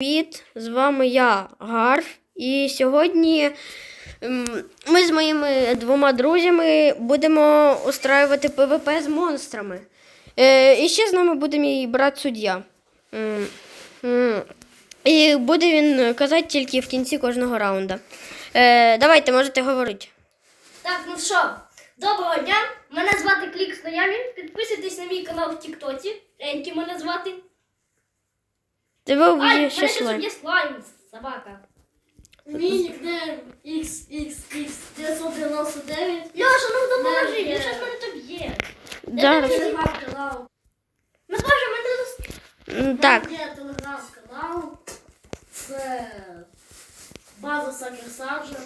Привіт! З вами я, Гарф. І сьогодні ем, ми з моїми двома друзями будемо устраювати ПВП з монстрами. Е, і ще з нами буде мій брат суддя. М, м, І буде він казати тільки в кінці кожного раунду. Е, давайте, можете говорити. Так, ну що, доброго дня. Мене звати Клік Стоямі. Підписуйтесь на мій канал в Тіктоці. Енті мене звати. Тебе Ай, мене ще слайм. є слайм, собака. Мій нікнейм XXX999. Льоша, ну допоможи, він не. щось мене тут є. Зараз. Телеграм-канал. Ну боже, мене тут... М, Так, Є телеграм-канал. Це база Сакер Саджа.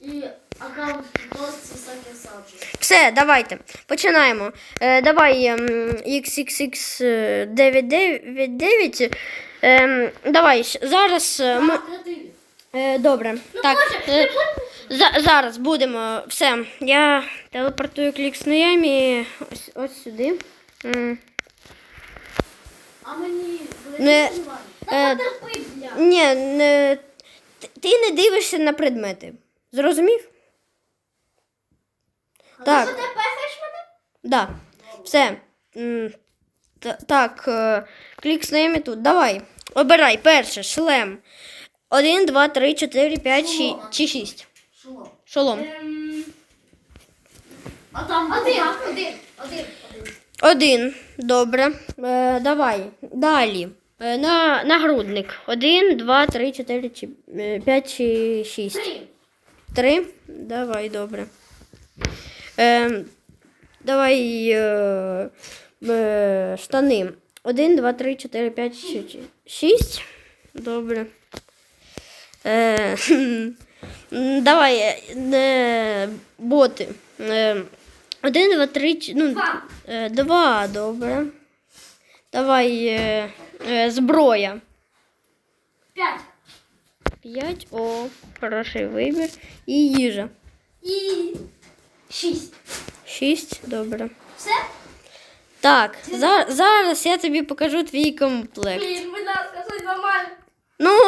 І аккаунт в Тіктоці Сакер Саджа. все, давайте. Починаємо. Е, давай ем, XXX999. Ем, давай, зараз е, ми. Е, добре. Ну так, е, за, зараз будемо. Все. Я телепортую клік з Ноямі ось, ось сюди. М, А мені Не- Та Е, потерпи, бля. Ні, не, ти- ти не дивишся на предмети. Зрозумів? Так. Що ти пехаєш мене? Да. Все. М, та- Так, е, клік з ними тут. Давай. Обирай перше, шлем. 1, 2, 3, 4, 5 чи, чи 6. Шолом. Шолом. Ем, А там Один, один, один, один. Один. Добре. Е, давай. Далі. Е, на, нагрудник. 1, 2, 3, 4, чи, 5 чи 6. Три. Три. Давай, добре. Е, давай е, е, штани. Один, два, три, чотири, п'ять, шість. Шість. Добре. Е, давай е, боти. Е, один, два, три, ч- ну, Два. е, два, добре. Давай е, е, зброя. П'ять. П'ять. О, хороший вибір. І їжа. І шість. Шість, добре. Все? Так, за, зараз я тобі покажу твій комплект. Блін, будь ласка, щось нормально. Ну,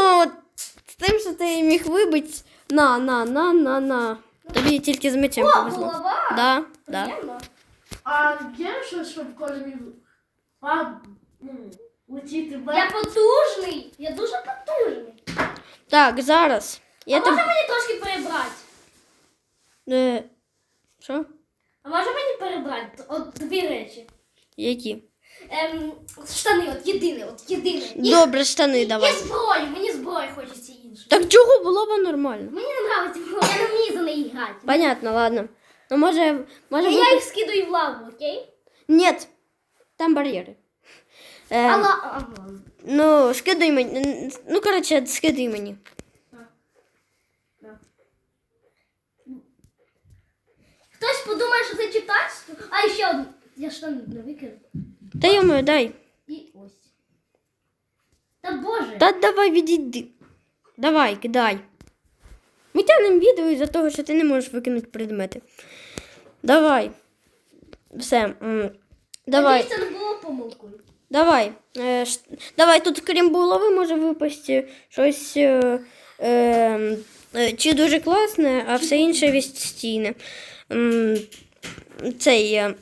з тим, що ти міг вибити, на, на, на, на, на. Тобі тільки з мечем О, повезло. голова. Да, да. Приємно. А є щось, щоб коли мій а, ну, летіти в Я потужний. Я дуже потужний. Так, зараз. Я а тобі. може мені трошки перебрати? Е, що? А може мені перебрати? От дві речі. Які? Ем, штани, от єдине, от єдине. І, Добре, штани і давай. зброю, мені зброї хочеться іншу. Так чого було б нормально? Мені не подобається зброя, я не вмію за неї грати. Понятно, ладно. Ну, може, може Я бути... їх скидаю в лаву, окей? Нет, там бар'єри. Е, А ла... ага. Ну, скидай мені. Ну, коротше, скидай мені. Хтось подумає, що це читацтво. А ще одне. Я штани не викину. Та йому дай. І ось. Та боже. Та давай відійди. Давай, кидай. Ми тягнемо відео із-за того, що ти не можеш викинути предмети. Давай. Все. м, Давай. Надіюсь, це не було помилкою. Давай. Е, ш- Давай тут, крім булави, може випасти щось е, е, е, чи дуже класне, а все інше відстійне. М, Цей. е,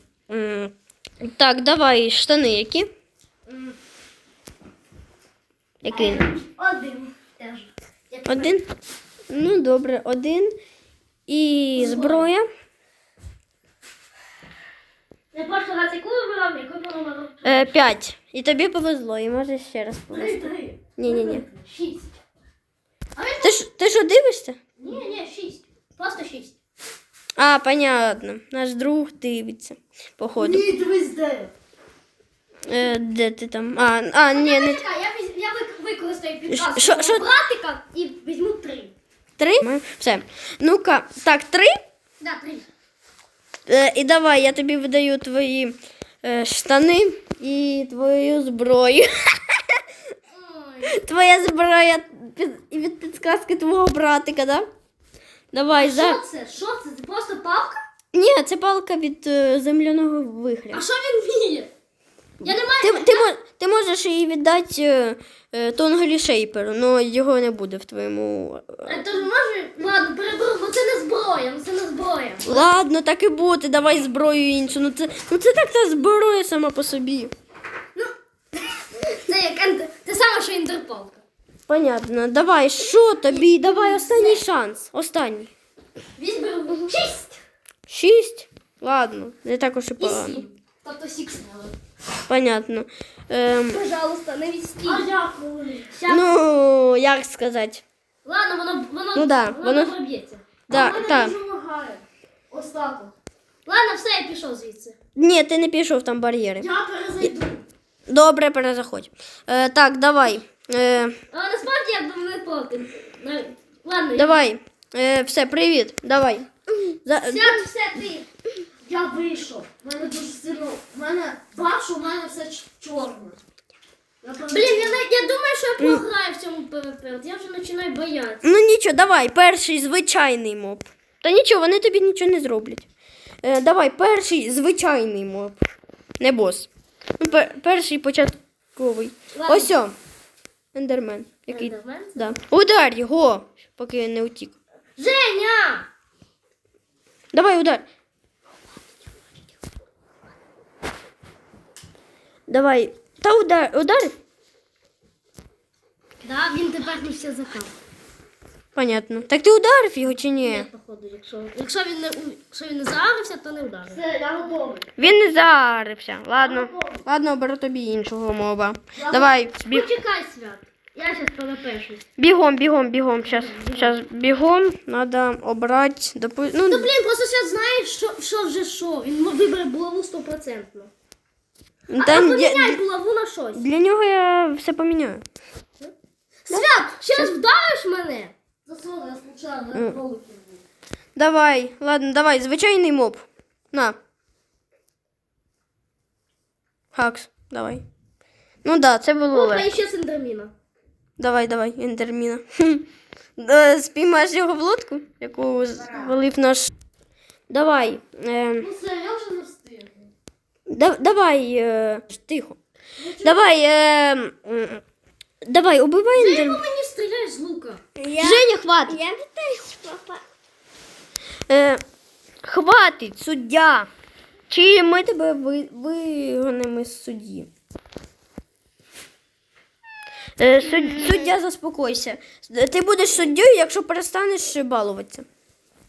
Так, давай штани які? Який? Один. Теж. Один. Ну, добре, один. І зброя. Я прошлий раз яку вибирав, яку вибирав? Е, п'ять. І тобі повезло, і може ще раз Три, повезти. Ні-ні-ні. Шість. Ти ж ти що дивишся? Ні, ні, шість. Просто шість. А, понятно. Наш друг дивиться, походу. Ні, дивись де. Е, де ти там? А, а ні, не Чекай, я, віз- я вик- використаю підказку Що- що- братика і візьму три. три. Все. Ну-ка, так, три. Да, три. Е, і давай, я тобі видаю твої е, штани і твою зброю. Ой. Твоя зброя під, і від підсказки твого братика, да? Давай, за. Що це? Що це? Це просто палка? Ні, це палка від е, земляного А що він вміє? Я не маю. Ти, ти, мо- ти можеш її віддати е, е, Тонголі Шейперу, але його не буде в твоєму. е, то ж може. Ладно, переберу, бо це не зброя, ну це не зброя. Ладно, так і буде, давай зброю іншу. Ну це, ну це так та зброя сама по собі. Це як ент- те саме, що інтерпалка. Понятно, давай, що тобі? Давай останній шанс. Останній. Візьмемо шість Шість? Ладно, не так уж і і погано. сім. Тобто сікс. Понятно. Ем, Пожалуйста, не відстій. А я ну, як сказати? Ладно, воно, воно, Ну да, воно, воно- добре б'ється. А Да, так. дуже лагає. Ладно, все, я пішов звідси. Ні, ти не пішов там бар'єри. Я перезайду. Добре, перезаходь. Е, так, давай. Е, Але насправді я не проти. Ладно, давай. Е, все, привіт. Давай. За, я... все ти. Я вийшов. У мене дуже сильно. У мене бачу, у мене все ч- чорне. Я. Блін, я, навіть- я думаю, що я програю в цьому ПВП. Я вже починаю боятися. Ну нічого, давай, перший звичайний моб. Та нічого, вони тобі нічого не зроблять. Е, давай, перший звичайний моб. Не бос. Ну, пер, перший початковий. Ладно. Ось о. Ендермен. Який? Ендермен? Да. Удар його, поки не утік. Женя! Давай, удар. Давай. Та удар, удар. Да, він тепер не все закав. Понятно. Так ти ударив його чи ні? Ні, походу, якщо, якщо він не якщо він не заарився, то не вдарив. Все, я готовий. Він не зарився. Ладно. Ладно, оберу тобі іншого моба. Давай, біг. Почекай, свят. Я зараз ПВП-шусь. Бігом, бігом, бігом. Щас, щас бігом. Надо обрати. Допу... Ну, Ну блін, просто свят знає, що, що вже що. Він вибере булаву стопроцентно. А та, там поміняй булаву на щось. для нього я все поміняю. Свят, ще раз вдариш мене. Засоли, я случайно, я. Давай, ладно, давай, звичайний моб. На. Хакс, давай. Ну да, це було Опа, і ще синдроміна. Давай, давай, ендерміна. Е, Спіймаєш його в лодку, яку звалив наш. Давай. Е, Ну все, я вже не встигну. да, давай. Е, тихо. Давай. Е, давай, убивай Ти ендер. мені стріляєш з лука. Женя, хватить. Я теж, папа. Е, хватить, суддя. Чи ми тебе ви, вигонимо з судді? Е, суд, суддя, заспокойся. Ти будеш суддєю, якщо перестанеш балуватися.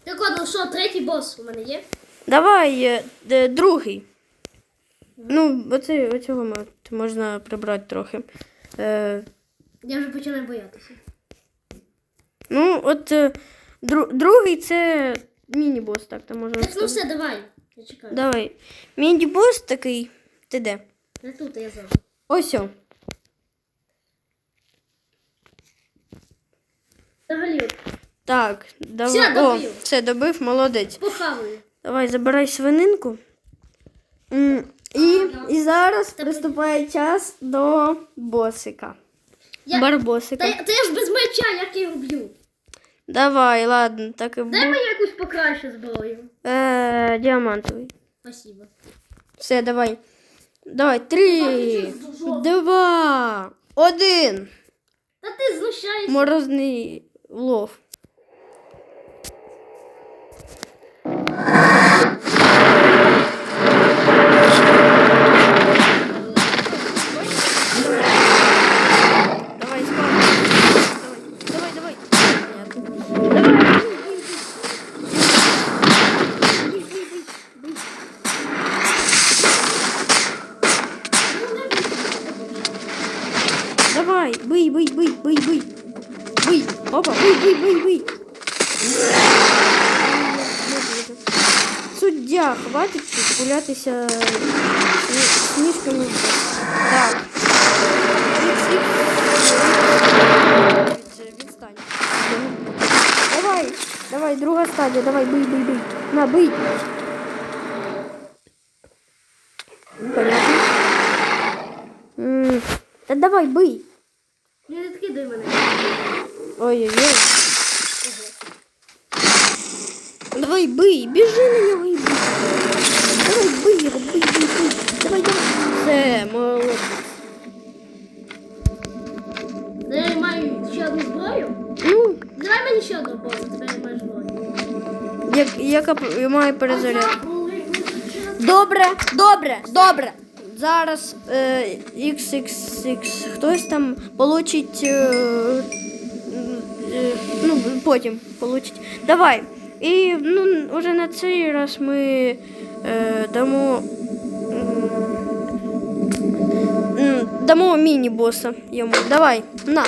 Так от, ну що, третій бос у мене є? Давай, е, е, другий. Ну, оце, оцього можна прибрати трохи. Е, Я вже починаю боятися. Ну, от е, дру, другий це міні-бос, так то можна Так, ну все, давай. Я чекаю. Давай. Міні-бос такий. Ти де? Я тут, я зараз. Ось о. Взагалі, от, Так, давай. Все, О, добив. все, добив, молодець. похаваю. Давай, забирай свининку. М, І, і зараз приступає час до босика. Я... Барбосика. Та, я- та я ж без меча, як я його б'ю. Давай, ладно, так і Дай буде. мені якусь покращу зброю. Е, діамантовий. Спасибо. Все, давай. Давай, три, два, один. Та ти знущаєшся. Морозний лов. гулятися сні- сніжками. Так. Від- від- Відстань. Давай, давай, друга стадія, давай, бий, бий, бий. На, бий. Понятно. М, Та давай, бий. Не відкидай мене. Ой-ой-ой. Давай бий, біжи на нього і бий. Бий, бий, бий. Давай, давай. Все, молодець. Я маю ще одну зброю. Ну, Давай мені ще одну босу, тепер я маю зброю. як, яка п- має перезаряд. Добре, добре, добре. Зараз е, XXX хтось там получить. Е, е, ну, потім получить. Давай. І ну, уже на цей раз ми е, дамо. м, м, Дамо міні-боса йому. Давай, на.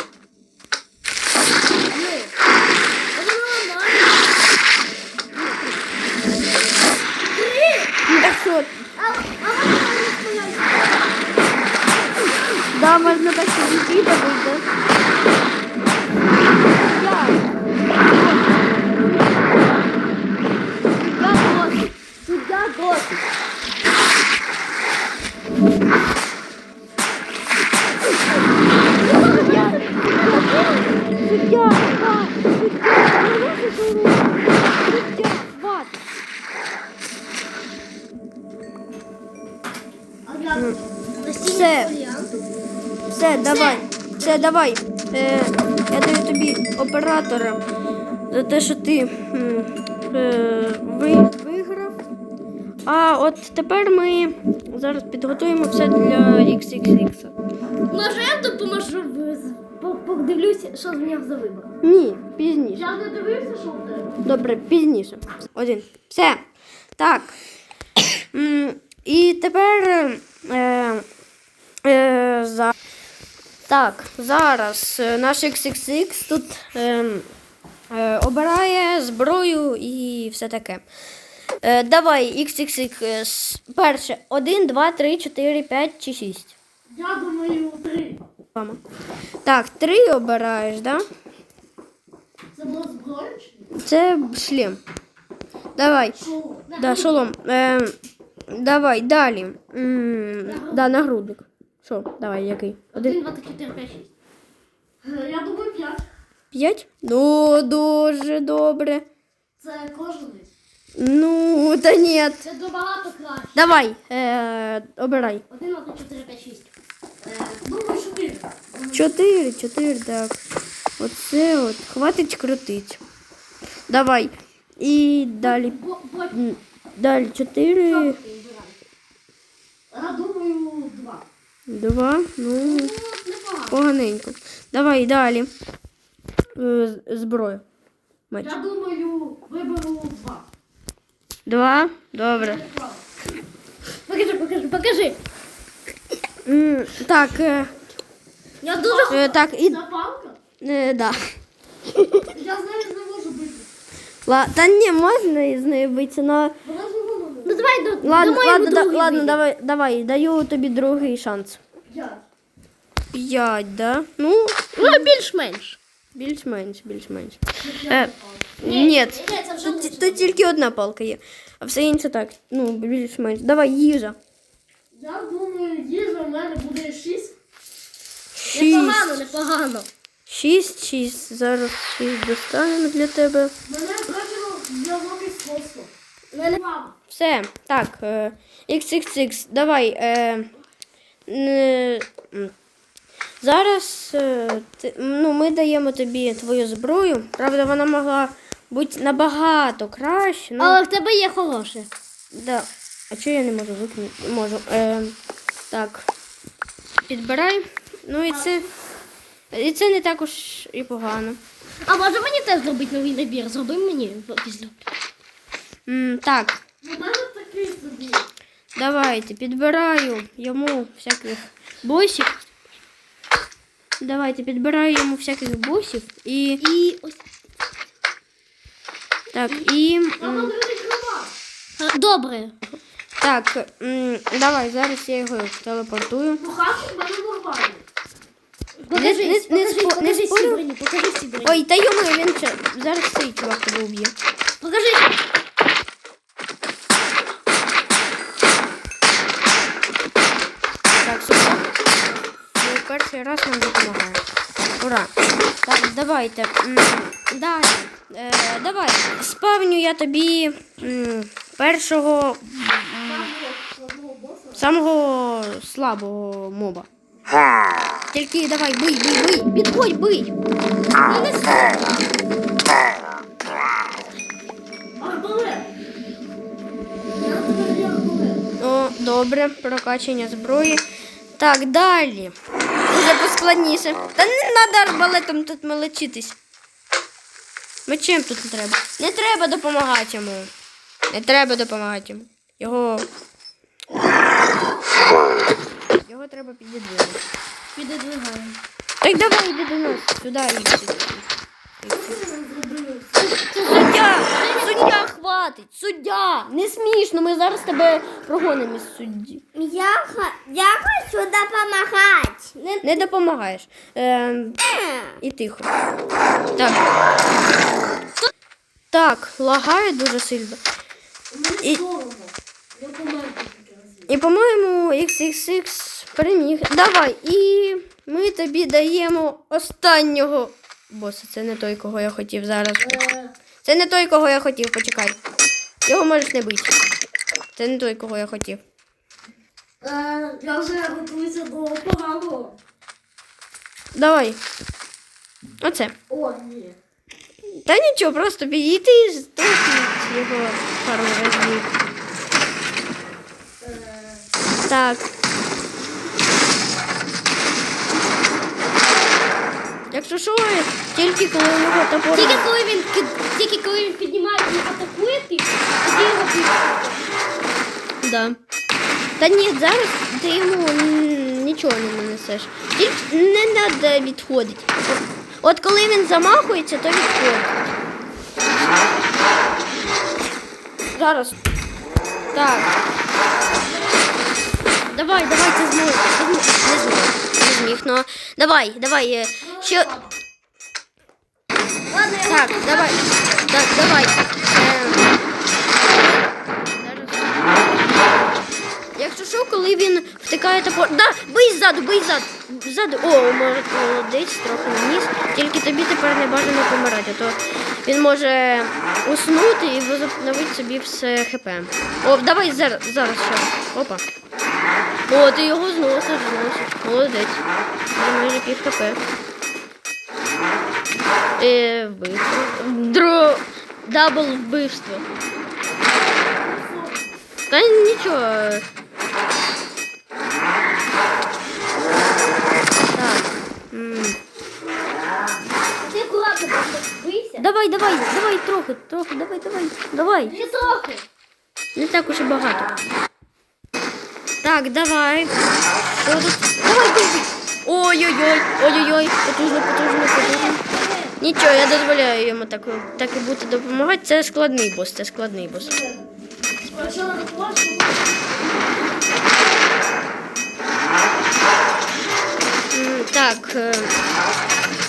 Так що, Да, можна так і вийде. Давай. Е, я даю тобі оператора за те, що ти е, ви, виграв. А от тепер ми зараз підготуємо все для XXX. Може я допоможу, подивлюся, що з нього за вибор. Ні, пізніше. я не дивився, що в тебе. Добре, пізніше. Один. Все. Так. І тепер. Е, е, за... Так, зараз е, наш XXX тут е, е, обирає зброю і все таке. Е, давай, XXX. е, Перше. 1, 2, 3, 4, 5 чи 6. Я думаю, три. Мама. Так, 3 обираєш, да? Це було зброя? Це шлем. Давай. Що? Да, шолом. Е, давай, далі. М, да, нагрудник. Що, давай, який? Один. 1, 2, 3, 4, 5, 6. Е, Я думаю, п'ять. П'ять? Ну, дуже добре. Це кожаний. Ну, та ні. Це добагато краще. Давай, е, обирай. 1, 2, 3, 4, 5, 6. Е, Думаю, чотири. Чотири, чотири, так. Оце от. Хватить крутить. Давай. І далі. Бо- бо- М, Далі чотири. Я думаю, два. Ну, поганенько. Давай далі. Е, зброю. Меч. Я думаю, виберу два. Два. Добре. Покажи, покажи, покажи. М, Так, е, Я дуже е, так, і. Це палка? Е, да. Я з нею не можу бити. Ла, та ні, можна із нею битися, но... Вона давай до Ладно, дамо ладно, йому да, другий ладно, вибір. давай, давай, даю тобі другий шанс. П'ять. П'ять, да? Ну, Ну, більш-менш. більш-менш, більш-менш. Це Е, п'ять. ні, Ні, це вже тут, лучше. тут тільки одна палка є, а все інше так, ну, більш-менш. Давай, їжа. Я думаю, їжа в мене буде шість. Непогано, Шість. непогано. Шість, шість. Зараз шість достанемо для тебе. Мене втратило зв'язок із хостом. Мене- Мама. Все, так, е, XXX, давай. Е, е, зараз е, ну, ми даємо тобі твою зброю. Правда, вона могла бути набагато краще. Ну, Але в тебе є хороше. да. А чого я не можу викинути? Можу. Е, так. Підбирай. Ну і це. І це не також і погано. А може мені теж зробити новий набір? Зроби мені після. М, так, давайте, підбираю йому всяких босів. Давайте, підбираю йому всяких босів і. І ось. Так, і. Мама м. Добре. Так, м, давай, зараз я його телепортую. Ну хату в мене нормально. Покажи, не- не покажи, спо- не покажи спорю. всі броні, покажи всі броні. Ой, та йому він ще. Зараз цей чувак тебе уб'є. Покажи. Так, супер. Ну, перший раз нам допомагає. Ура. Так, давайте. Далі. Е, давай. Спавню я тобі м, першого самого слабого моба. Тільки давай, бий, бий, бий, підходь, бий. Ну. О, добре, прокачання зброї. Так, далі. Уже поскладніше. Та не треба арбалетом тут мелочитись. Мечем тут не треба. Не треба допомагати йому. Не треба допомагати йому. Його. Його треба підідвигати. Підідвигаємо. Так давай йди до нас. Сюди. Суддя! Суддя! Не смішно, ми зараз тебе прогонимо із судді. Я, ха- я хочу допомагати. Не Не допомагаєш. Ем, і тихо. Так. Так, лагає дуже сильно. І-. І, по-моєму, XXX переміг. Давай, і ми тобі даємо останнього боса. Це не той, кого я хотів зараз. Е, Це не той, кого я хотів, почекай. Його можеш не бити. Це не той, кого я хотів. е, я вже готуюся до поганого. Давай. Оце. О, ні. Та нічого, просто підійти і стукнути його пару разів. Е, Так. Якщо що, тільки коли у нього топор. Тільки коли він тільки коли він піднімає і атакує ти, тоді його пишуть. Да. Та ні, зараз ти йому нічого не нанесеш. Тільки не треба відходити. От коли він замахується, то відходить. Зараз. Так. Давай, давай, ти зможеш. Ти зможеш. Не. Не зміг, ну. Давай, давай. Е, Що... Так, давай. Так, давай. Зараз. Якщо що, коли він втикає топор. Да, бий ззаду, бий ззаду. Ззаду. О, може, молодець, трохи вниз. Тільки тобі тепер не бажано помирати, то він може уснути і возобновити собі все хп. О, давай зараз, зараз ще. Опа. О, ти його зносиш, зносиш. Молодець. Майже пів хп. Е, вбивство. Дро... Дабл вбивство. Та нічого. Так. м, Ти акуратно бийся. Давай, давай, давай трохи, трохи, давай, давай, давай. Не трохи. Не так уж і багато. Так, давай. Що тут? Давай, бий. Ой-ой-ой, ой-ой-ой, потужно, потужно, потужно. Нічого, я дозволяю йому так, так і бути допомагати. Це складний бос, це складний бос. Так. е,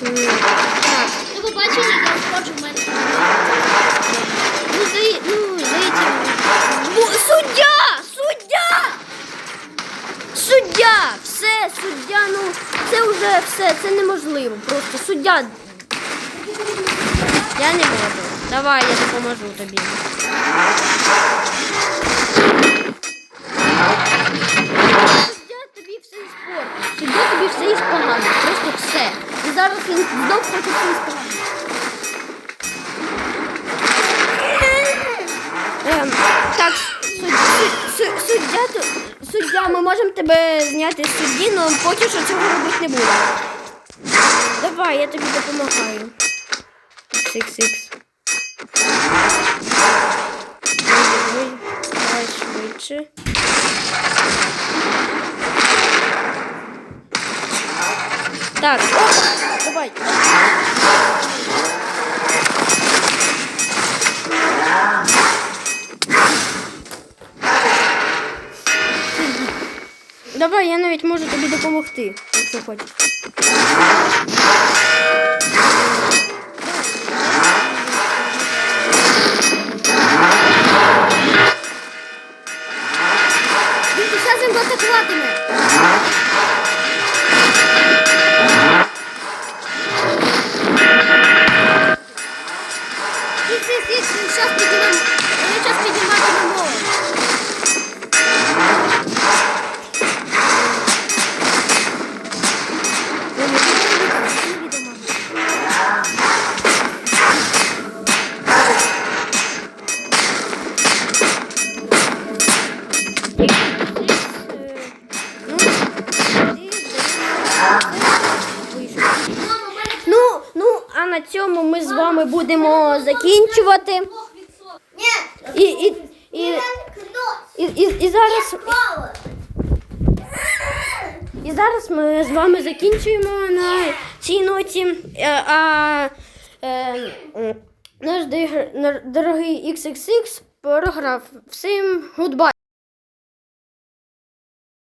Так. Ви побачили, я входжу в мене. Ну, здає, ну, здається. Суддя! Суддя! Суддя! Все, суддя, ну, це вже все, це неможливо. Просто суддя. Я не можу. Давай, я допоможу тобі. Суддя тобі все іспортить. Суддя тобі все іспоганить. Просто все. І зараз він знов хоче все іспоганити. Ем, так, суд, суд, суд, суддя, то- суддя, ми можемо тебе зняти з судді, але поки що цього робити не будемо. Давай, я тобі допомагаю. Ой, Давай швидше. Так, давай. Давай, я навіть можу тобі допомогти, якщо хочеш. Зараз він атакуватиме. Ікс, закінчувати. І, і, і, і, і, і зараз. І зараз ми з вами закінчуємо на цій ноті. Е, А е, наш дорогий XXX програв. Всім гудбай!